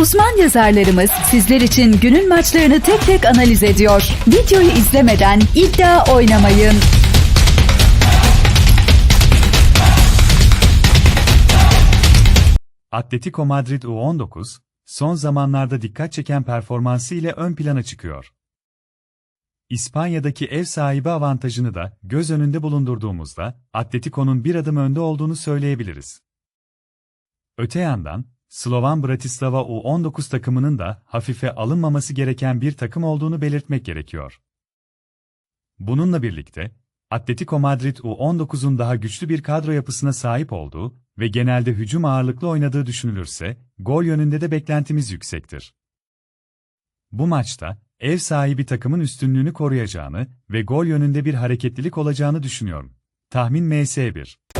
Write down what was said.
Uzman yazarlarımız sizler için günün maçlarını tek tek analiz ediyor. Videoyu izlemeden iddia oynamayın. Atletico Madrid U19, son zamanlarda dikkat çeken performansı ile ön plana çıkıyor. İspanya'daki ev sahibi avantajını da göz önünde bulundurduğumuzda Atletico'nun bir adım önde olduğunu söyleyebiliriz. Öte yandan, Slovan Bratislava U19 takımının da hafife alınmaması gereken bir takım olduğunu belirtmek gerekiyor. Bununla birlikte, Atletico Madrid U19'un daha güçlü bir kadro yapısına sahip olduğu ve genelde hücum ağırlıklı oynadığı düşünülürse, gol yönünde de beklentimiz yüksektir. Bu maçta, ev sahibi takımın üstünlüğünü koruyacağını ve gol yönünde bir hareketlilik olacağını düşünüyorum. Tahmin MS1.